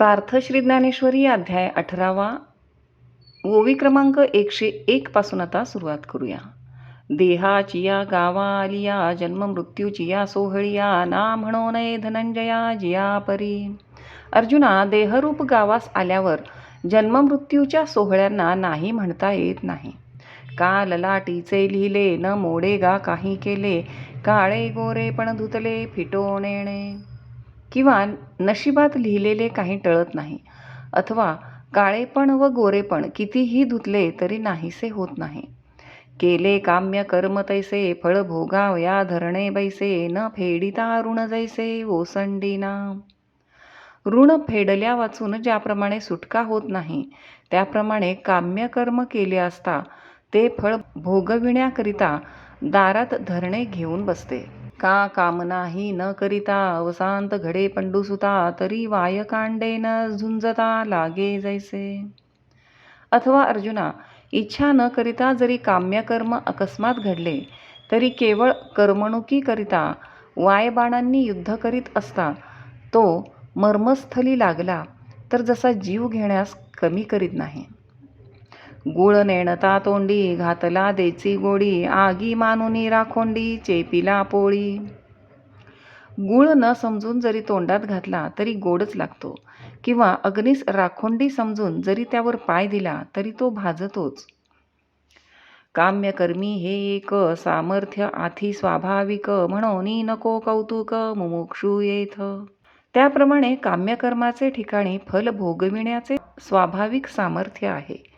सार्थ श्री ज्ञानेश्वरी अध्याय अठरावा. ओवी क्रमांक एकशे एक पासून आता सुरुवात करूया. देहाचिया गावा आलिया जन्म मृत्यूचिया सोहळिया ना म्हणो नये धनंजया जिया परी. अर्जुना देहरूप गावास आल्यावर जन्ममृत्यूच्या सोहळ्यांना नाही म्हणता येत नाही. का ललाटीचे लिहिले न मोडे गा काही केले काळे गोरे पण धुतले फिटो नेणे. किंवा नशिबात लिहिलेले काही टळत नाही. अथवा काळेपण व गोरेपण कितीही धुतले तरी नाहीसे होत नाही. केले काम्य कर्म तैसे फळ भोगाव या धरणे बैसे न फेडिता ऋण जैसे ओसंडीना ऋण फेडल्या वाचून ज्याप्रमाणे सुटका होत नाही त्याप्रमाणे काम्य कर्म केले असता ते फळ भोगविण्याकरिता दारात धरणे घेऊन बसते. का कामनाही न करिता अवसांत घडे पंडुसुता तरी वायकांडे न झुंजता लागे जैसे. अथवा अर्जुना इच्छा न करिता जरी काम्यकर्म अकस्मात घडले तरी केवळ करमणुकीकरिता वायबाणांनी युद्ध करीत असता तो मर्मस्थली लागला तर जसा जीव घेण्यास कमी करीत नाही. गुळ नेणता तोंडी घातला देची गोडी आगी मानुनी राखोंडी चेपिला पोळी. गुळ न समजून जरी तोंडात घातला तरी गोडच लागतो. किंवा अग्नीस राखोंडी समजून जरी त्यावर पाय दिला तरी तो भाजतोच. काम्यकर्मी हे एक सामर्थ्य आथी स्वाभाविक म्हणून नको कौतुक मुमुक्षू येथ. त्याप्रमाणे काम्यकर्माचे ठिकाणी फल भोगविण्याचे स्वाभाविक सामर्थ्य आहे.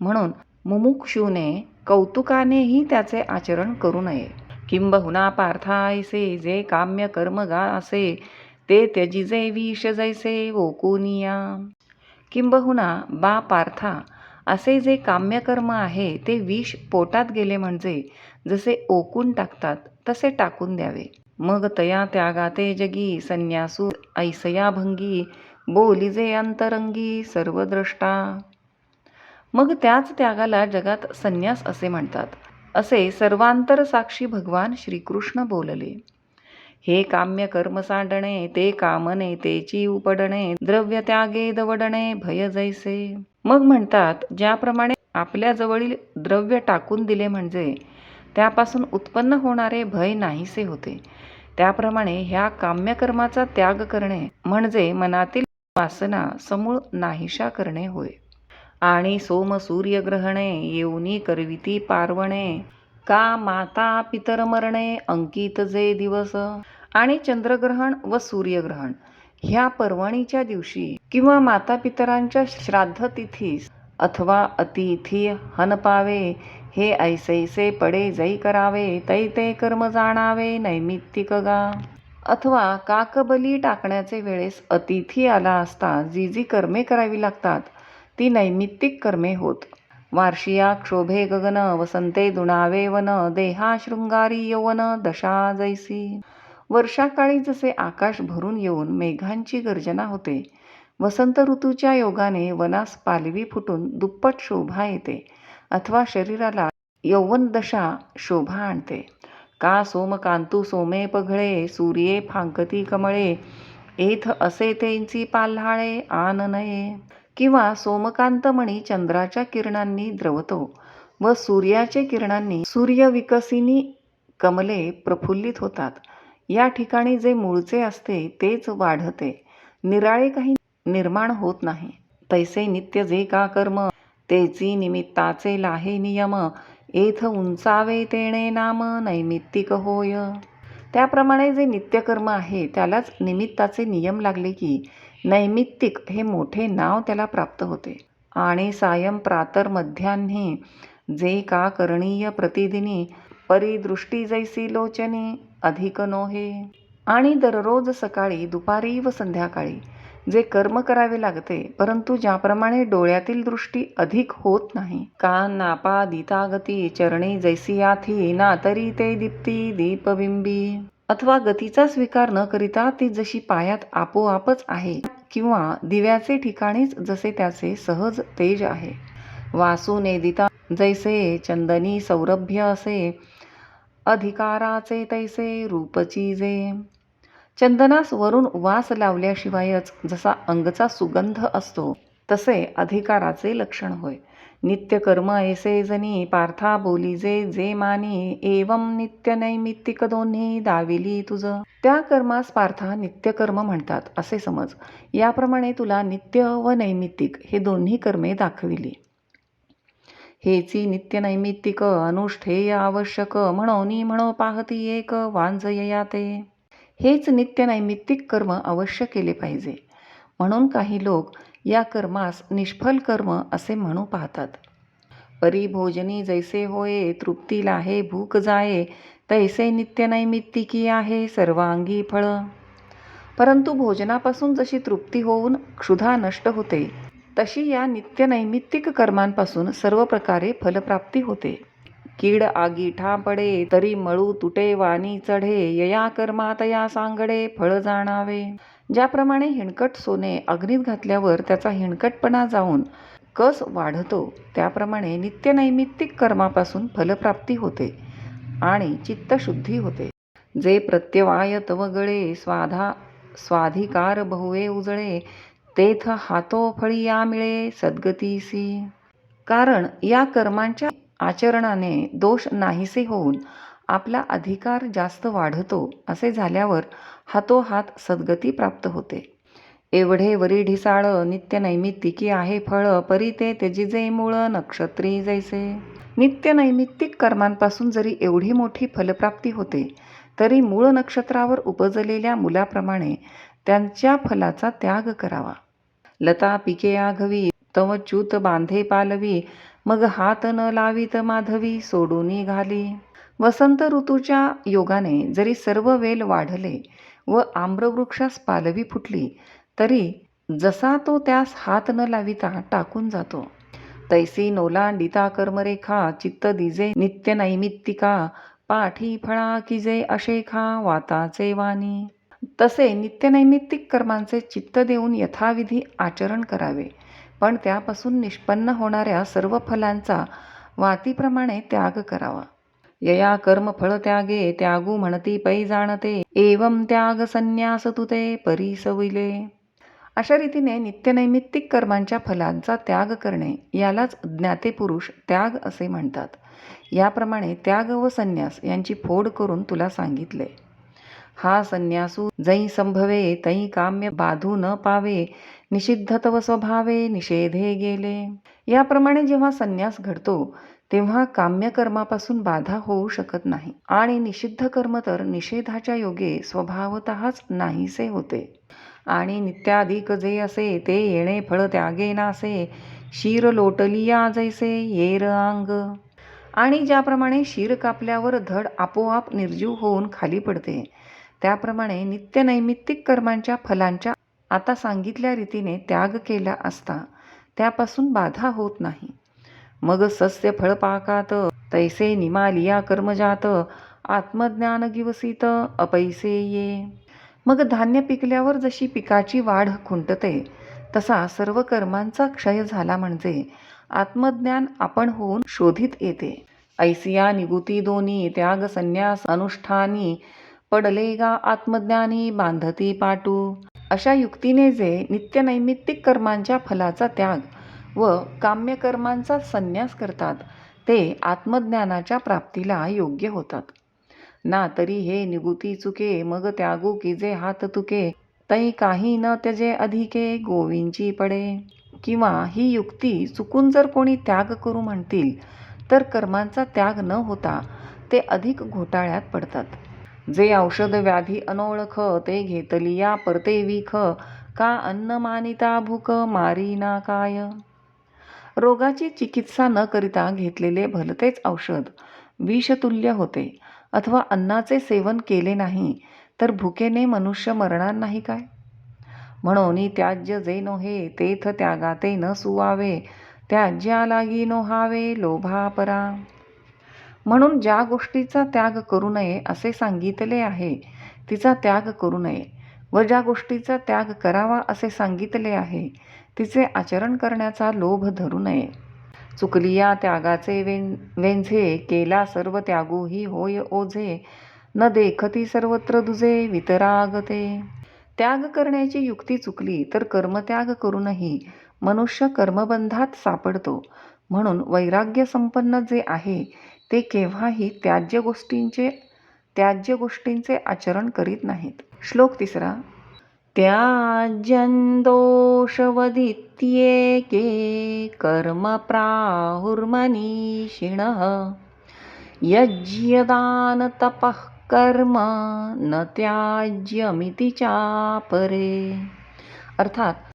म्हणून मुमुक्षूने कौतुकानेही त्याचे आचरण करू नये. किंबहुना पार्थायसे जे काम्य कर्म गा असे ते त्यजिजे विष जैसे ओकुनिया किंबहुना बा पार्था असे जे काम्यकर्म आहे ते विष पोटात गेले म्हणजे जसे ओकून टाकतात तसे टाकून द्यावे. मग तया त्यागाते जगी संन्यासू ऐसया भंगी बोलिजे अंतरंगी सर्वद्रष्टा. मग त्याच त्यागाला जगात संन्यास असे म्हणतात. असे सर्वांतर साक्षी भगवान श्रीकृष्ण बोलले. हे काम्य कर्म सांडणे ते कामने तेची उपडणे द्रव्य त्यागे दवडणे भय जैसे. मग म्हणतात ज्याप्रमाणे आपल्या जवळील द्रव्य टाकून दिले म्हणजे त्यापासून उत्पन्न होणारे भय नाहीसे होते. त्याप्रमाणे ह्या काम्यकर्माचा त्याग करणे म्हणजे मनातील वासना समूळ नाहीशा करणे होय. आणि सोम सूर्यग्रहणे येऊनी करविती पार्वणे. का माता पितर मरणे अंकित जे दिवस. आणि चंद्रग्रहण व सूर्यग्रहण. ह्या पर्वणीच्या दिवशी किंवा माता पितरांच्या श्राद्ध तिथीस अथवा अतिथी हनपावे हे ऐसैसे पडे जै करावे तै ते कर्म जाणावे नैमित्तिक गा. अथवा काकबली टाकण्याचे वेळेस अतिथी आला असता जी जी कर्मे करावी लागतात. ती नैमित्तिक कर्मे होत. वार्षिया क्षोभे गगन वसंते दुणावे वन देहा शृंगारी यवन दशा जैसी. वर्षाकाळी जसे आकाश भरून येऊन मेघांची गर्जना होते वसंत ऋतूच्या योगाने वनास पालवी फुटून दुप्पट शोभा येते अथवा शरीराला यौवन दशा शोभा आणते. का सोमकांतू सोमे पघळे सूर्ये फांकती कमळे एथ असे तेंची पाल्हाळे आन नये. किंवा सोमकांतमणी चंद्राच्या किरणांनी द्रवतो व सूर्याचे किरणांनी सूर्यविकसिनी कमले प्रफुल्लित होतात. या ठिकाणी जे मूळचे असते तेच वाढते. निराळे काही निर्माण होत नाही. तैसे नित्य जे का कर्म तेची निमित्ताचे लाहे नियम एथ उंचावे तेणे नाम नैमित्तिक होय. त्याप्रमाणे जे नित्यकर्म आहे त्यालाच निमित्ताचे नियम लागले की नैमित्तिक हे मोठे नाव त्याला प्राप्त होते. आणि सायं प्रातर मध्यान्ही जे का करणीय प्रतिदिनी परिदृष्टी जैसी लोचनी अधिक नोहे. आणि दररोज सकाळी दुपारी व संध्याकाळी जे कर्म करावे लागते परंतु ज्याप्रमाणे डोळ्यातील दृष्टी अधिक होत नाही का नापा दितागती चरणी जैसी याथी ना तरी ते दीप्ती दीपबिंबी. अथवा गतीचा स्वीकार न करिता ती जशी पायात आपोआपच आहे किंवा दिव्याचे ठिकाणीच जसे त्याचे सहज तेज आहे. वासू नेदिता जैसे चंदनी सौरभ्य असे अधिकाराचे तैसे रूपची जे चंदनास वरून वास लावल्याशिवायच जसा अंगचा सुगंध असतो तसे अधिकाराचे लक्षण होय. नित्यकर्म ऐसे जनी पार्था बोलीजे जे मानी एवं नित्य नैमित्तिक दोन्ही दाविली तुझ. त्या कर्मास पार्था नित्यकर्म म्हणतात असे समज. याप्रमाणे तुला नित्य व नैमित्तिक हे दोन्ही कर्मे दाखविली. हेची नित्य नैमित्तिक अनुष्ठेय आवश्यक म्हणून म्हणो पाहती एक वांजयया ते. हेच नित्य नैमित्तिक कर्म अवश्य केले पाहिजे. म्हणून काही लोक या कर्मास निष्फल कर्म असे म्हणू पाहतात. परिभोजनी जैसे होये तृप्तीला हे भूक जाये तैसे नित्य नैमित्तिकी आहे सर्वांगी फळ. परंतु भोजनापासून जशी तृप्ती होऊन क्षुधा नष्ट होते तशी या नित्य नैमित्तिक कर्मांपासून सर्व प्रकारे फलप्राप्ती होते. कीड आगी ठा पडे तरी मळू तुटे वाणी चढे यया कर्मातया सांगडे फळ जाणावे. ज्याप्रमाणे हिणकट सोने अग्नीत घातल्यावर त्याचा हिणकटपणा जाऊन कस वाढतो त्याप्रमाणे नित्य नैमित्तिक कर्मापासून फलप्राप्ती होते आणि चित्तशुद्धी होते. जे प्रत्यवाय तवगळे स्वाधा स्वाधिकार बहुवे उजळे तेथ हातो फळी या मिळे सद्गतीसी. कारण या कर्मांच्या आचरणाने दोष नाहीसे होऊन आपला अधिकार जास्त वाढतो असे झाल्यावर हातोहात सद्गती प्राप्त होते. एवढे वरी ढिसाळ नित्य नैमित्तिकी आहे फळ परी ते जे मूळ नक्षत्री जैसे. नित्य नैमित्तिक कर्मांपासून जरी एवढी मोठी फलप्राप्ती होते तरी मूळ नक्षत्रावर उपजलेल्या मुलाप्रमाणे त्यांच्या फलाचा त्याग करावा. लता पिके आघवी तव च्यूत बांधे पालवी मग हात न लावीत माधवी सोडूनी घाली वसंत ऋतूच्या योगाने जरी सर्व वेल वाढले व आम्रवृक्षास पालवी फुटली तरी जसा तो त्यास हात न लाविता टाकून जातो. तैसी नोलांडिता कर्मरेखा चित्त दिजे नित्य नैमित्तिका पाठी फळा किजे अशेखा वाताचे वाणी. तसे नित्यनैमित्तिक कर्मांचे चित्त देऊन यथाविधी आचरण करावे. पण त्यापासून निष्पन्न होणाऱ्या सर्व फलांचा वातीप्रमाणे त्याग करावा. यया कर्म फळ त्यागे त्यागू म्हणती पै जाणते. एवम त्याग संन्यास तुते परिसविले. अशा रीतीने नित्यनैमित्तिक कर्मांच्या फलांचा त्याग करणे यालाच ज्ञातेपुरुष त्याग असे म्हणतात. याप्रमाणे त्याग व संन्यास यांची फोड करून तुला सांगितले. हा संन्यासू जै संभवे तै काम्य बाधू न पावे निषिद्धत्व स्वभावे निषेधे गेले. याप्रमाणे जेव्हा संन्यास घडतो तेव्हा काम्यकर्मापासून बाधा होऊ शकत नाही. आणि निषिद्ध कर्म तर निषेधाच्या योगे स्वभावतःच नाहीसे होते. आणि नित्याधिक जे असे ते येणे फळ त्यागे नासे शिर लोटलिया जैसे येर अंग आणि ज्याप्रमाणे शिर कापल्यावर धड आपोआप निर्जीव होऊन खाली पडते त्याप्रमाणे नित्य नैमित्तिक कर्मांच्या फलांच्या आता सांगितल्या रीतीने त्याग केला असता त्यापासून बाधा होत नाही. मग सस्य फळपाकात तैसे निमालिया कर्मजात आत्मज्ञान गिवसित अपैसे ये. मग धान्य पिकल्यावर जशी पिकाची वाढ खुंटते तसा सर्व कर्मांचा क्षय झाला म्हणजे आत्मज्ञान आपण होऊन शोधित येते. ऐसिया निगुती दोन्ही त्याग संन्यास अनुष्ठानी पडले गा आत्मज्ञानी बांधती पाटू. अशा युक्तीने जे नित्यनैमित्तिक कर्मांच्या फलाचा त्याग व काम्यकर्मांचा संन्यास करतात ते आत्मज्ञानाच्या प्राप्तीला योग्य होतात. ना तरी हे निगुती चुके मग त्यागू की जे हात तुके तै काही न त्यजे अधिके गोविंची पडे. किंवा ही युक्ती चुकून जर कोणी त्याग करू म्हणतील तर कर्मांचा त्याग न होता ते अधिक घोटाळ्यात पडतात. जे औषध व्याधी अनोळख ते घेतली या परते विख का अन्न मानिता भूक मारी ना काय? रोगाची चिकित्सा न करिता घेतलेले भलतेच औषध. विषतुल्य होते. अथवा अन्नाचे सेवन केले नाही तर भुकेने मनुष्य मरणार नाही काय? म्हणून त्याज्य जे नोहे तेथ त्यागाते न सुवावे त्याज्या लागी नोहावे लोभा परा म्हणून ज्या गोष्टीचा त्याग करू नये असे सांगितले आहे तिचा त्याग करू नये व ज्या गोष्टीचा त्याग करावा असे सांगितले आहे तिचे आचरण करण्याचा लोभ धरू नये. चुकलिया त्यागाचे वें वेंझे केला सर्व त्यागूही होय ओझे. न देखती सर्वत्र दुजे वितरागते. त्याग करण्याची युक्ती चुकली तर कर्मत्याग करूनही मनुष्य कर्मबंधात सापडतो. म्हणून वैराग्य संपन्न जे आहे ते केव्हाही त्याज्य गोष्टींचे त्याज्य गोष्टींचे आचरण करीत नाहीत. श्लोक तिसरा त्याज्यं दोषवदित्येके कर्म प्राहुर्मनीषिणः यज्ञदानतपः कर्म न त्याज्यमिति चापरे। अर्थात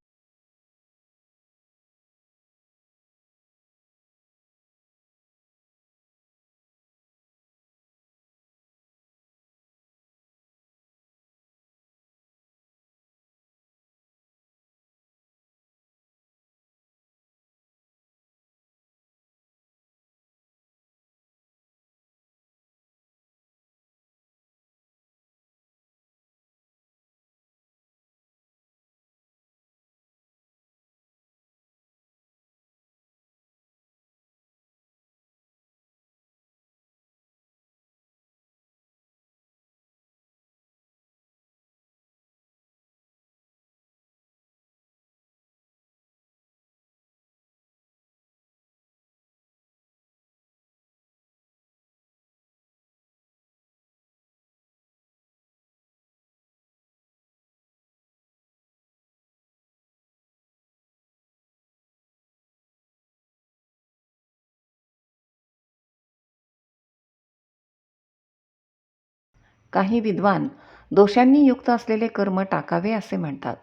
काही विद्वान दोषांनी युक्त असलेले कर्म टाकावे असे म्हणतात.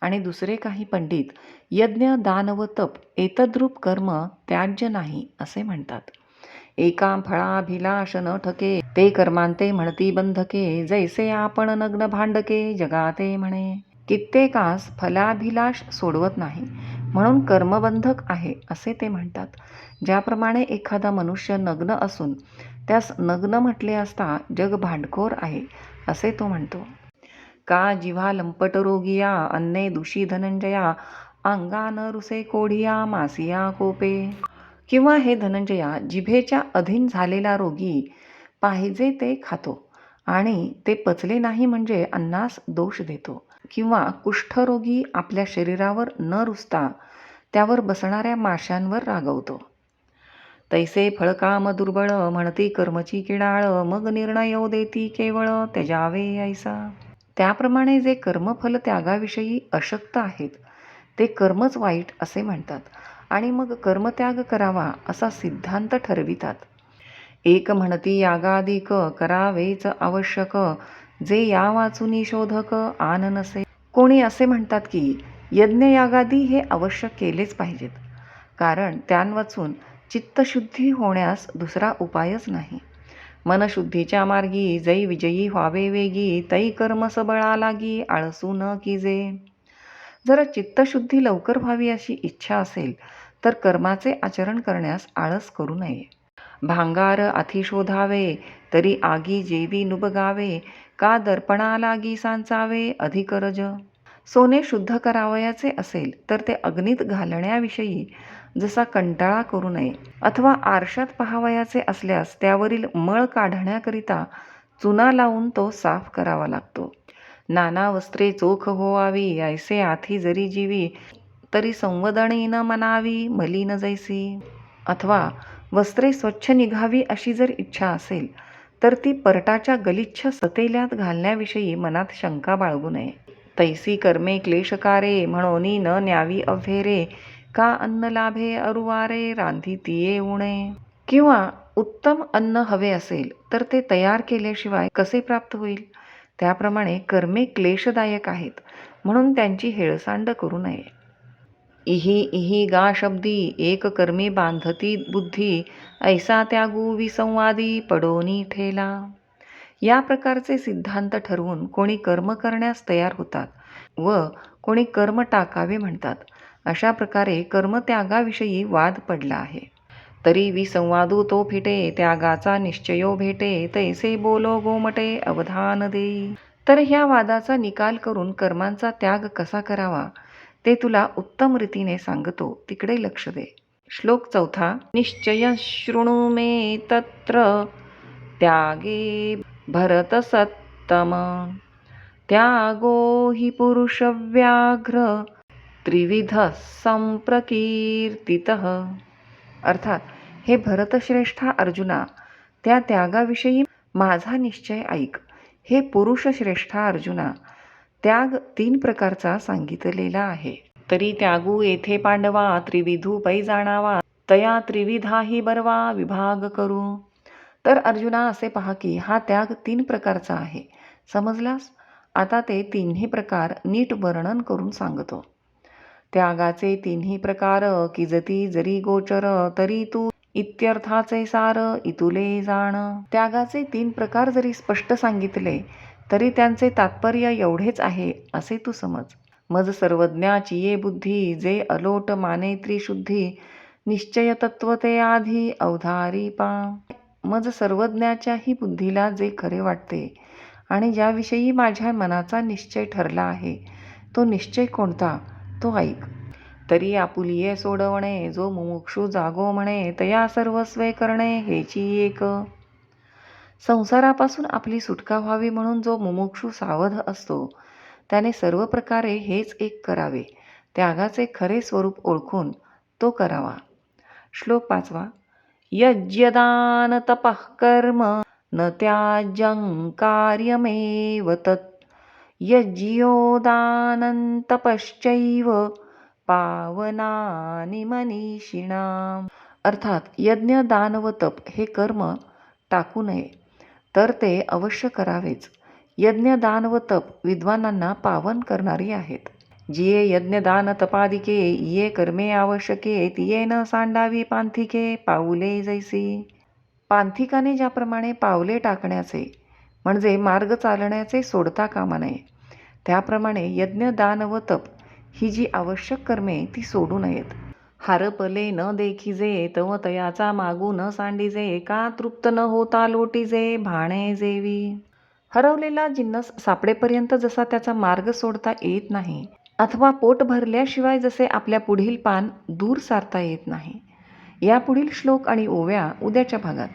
आणि दुसरे काही पंडित यज्ञ दान व तप एतद्रूप कर्म त्याज्य नाही असे म्हणतात. एका फळाभिलाष न ठके ते कर्मांते म्हणती बंधके जैसे आपण नग्न भांडके जगाते म्हणे. कित्येकास फलाभिलाष सोडवत नाही म्हणून कर्मबंधक आहे असे ते म्हणतात. ज्याप्रमाणे एखादा मनुष्य नग्न असून त्यास नग्न म्हटले असता जग भांडखोर आहे असे तो म्हणतो. का जिव्हा लंपटरोगिया अन्ने दुषी धनंजया अंगा न रुसे कोढिया मासिया कोपे? किंवा हे धनंजया जिभेच्या अधीन झालेला रोगी पाहिजे ते खातो आणि ते पचले नाही म्हणजे अन्नास दोष देतो. किंवा कुष्ठरोगी आपल्या शरीरावर न रुजता त्यावर बसणाऱ्या माशांवर रागवतो. तैसे फळकाम दुर्बळ म्हणती कर्मची किडाळ मग निर्णय देती केवळ त्याजावे ऐसा. त्याप्रमाणे जे कर्मफल त्यागाविषयी अशक्त आहेत ते कर्मच वाईट असे म्हणतात आणि मग कर्मत्याग करावा असा सिद्धांत ठरवितात. एक म्हणती यागादिक करावेच आवश्यक जे या वाचुनी शोधक आन नसे. कोणी असे म्हणतात की यज्ञयागादी हे आवश्यक केलेच पाहिजेत कारण त्यांवाचून चित्तशुद्धी होण्यास दुसरा उपायच नाही. मनशुद्धीच्या मार्गी जै विजयी व्हावे वेगी तै कर्म सबळा लागी आळसू न किजे. जर चित्तशुद्धी लवकर व्हावी अशी इच्छा असेल तर कर्माचे आचरण करण्यास आळस करू नये. भांगार अतिशोधावे तरी आगी जेवी नुबगावे का दर्पणा लागी सांचावे अधिकरज सोने शुद्ध करावयाचे असेल तर ते अग्नीत घालण्याविषयी जसा कंटाळा करू नये अथवा आरशात पहावयाचे असल्यास त्यावरील मळ काढण्याकरिता चुना लावून तो साफ करावा लागतो. नाना वस्त्रे चोख होवावी ऐसे आथी जरी जीवी तरी संवदणी न मनावी मलिन जैसी. अथवा वस्त्रे स्वच्छ निघावी अशी जर इच्छा असेल तर ती परटाच्या गलिच्छ सतेल्यात घालण्याविषयी मनात शंका बाळगू नये. तैसी कर्मे क्लेशकारे म्हणून न न्यावी अव्हेरे का अन्न लाभे अरुवारे रांधी तिये उणे? किंवा उत्तम अन्न हवे असेल तर ते तयार केल्याशिवाय कसे प्राप्त होईल? त्याप्रमाणे कर्मे क्लेशदायक आहेत म्हणून त्यांची हेळसांड करू नये. इही इही गा शब्दी एक कर्मी बांधती बुद्धी ऐसा त्यागू विसंवादी पडोनी ठेला. या प्रकारचे सिद्धांत ठरवून कोणी कर्म करण्यास तयार होतात व कोणी कर्म टाकावे म्हणतात. अशा प्रकारे कर्मत्यागाविषयी वाद पडला आहे. तरी विसंवादू तो फिटे त्यागाचा निश्चयो भेटे तैसे बोलो गोमटे अवधान देई तर ह्या वादाचा निकाल करून कर्मांचा त्याग कसा करावा ते तुला उत्तम रीतीने सांगतो. तिकडे लक्ष दे. श्लोक चौथा निश्चय शृणु मे तत्र त्यागे भरतसत्तम त्यागो हि पुरुषव्याघ्र त्रिविध संप्रकीर्तितः. अर्थात हे भरतश्रेष्ठा अर्जुना त्या त्यागाविषयी माझा निश्चय ऐक. हे पुरुषश्रेष्ठा अर्जुना त्याग तीन प्रकारचा सांगितलेला आहे. तरी त्यागू येथे पांडवा त्रिविधू पै जाणावा तया त्रिविधाही बरवा विभाग करू. तर अर्जुना असे पहा की हा त्याग तीन प्रकारचा आहे. समजलास? आता ते तिन्ही प्रकार नीट वर्णन करून सांगतो. त्यागाचे तिन्ही प्रकार किजती जरी गोचर तरी तू इत्यर्थाचे सार इतुले जाण. त्यागाचे तीन प्रकार जरी स्पष्ट सांगितले तरी त्यांचे तात्पर्य एवढेच आहे असे तू समज. मज सर्वज्ञाची ये बुद्धी जे अलोट माने त्रिशुद्धी निश्चय तत्व ते आधी अवधारी पा. मज सर्वज्ञाच्याही बुद्धीला जे खरे वाटते आणि ज्याविषयी माझ्या मनाचा निश्चय ठरला आहे तो निश्चय कोणता? तो ऐक. तरी आपुलिये सोडवणे जो मुमुक्षू जागो म्हणे तया सर्वस्वे करणे हेची एक. संसारापासून आपली सुटका व्हावी म्हणून जो मुमुक्षू सावध असतो त्याने सर्व प्रकारे हेच एक करावे. त्यागाचे खरे स्वरूप ओळखून तो करावा. श्लोक पाचवा. यज्यदान तपः कर्म न त्याज्यं कार्यमेव तत्. यज्ञोदानंतपश्चैव पावनानि मनीषिणाम। अर्थात यज्ञ दान व तप हे कर्म टाकू नये तर ते अवश्य करावेच. यज्ञ दान व तप विद्वानांना पावन करणारी आहेत. जिये यज्ञदान तपादिके ये कर्मे आवश्यके तिये न सांडावी पांथिके पाऊले जैसी. पांथिकाने ज्याप्रमाणे पावले टाकण्याचे म्हणजे मार्ग चालण्याचे सोडता कामा नये. त्याप्रमाणे यज्ञ दान व तप ही जी आवश्यक कर्मे ती सोडू नयेत. हारपले न देखिजे तव तयाचा मागू न सांडिजे का तृप्त न होता लोटीजे भाणे जेवी. हरवलेला जिन्नस सापडेपर्यंत जसा त्याचा मार्ग सोडता येत नाही अथवा पोट भरल्याशिवाय जसे आपल्या पुढील पान दूर सारता येत नाही. यापुढील श्लोक आणि ओव्या उद्याच्या भागात.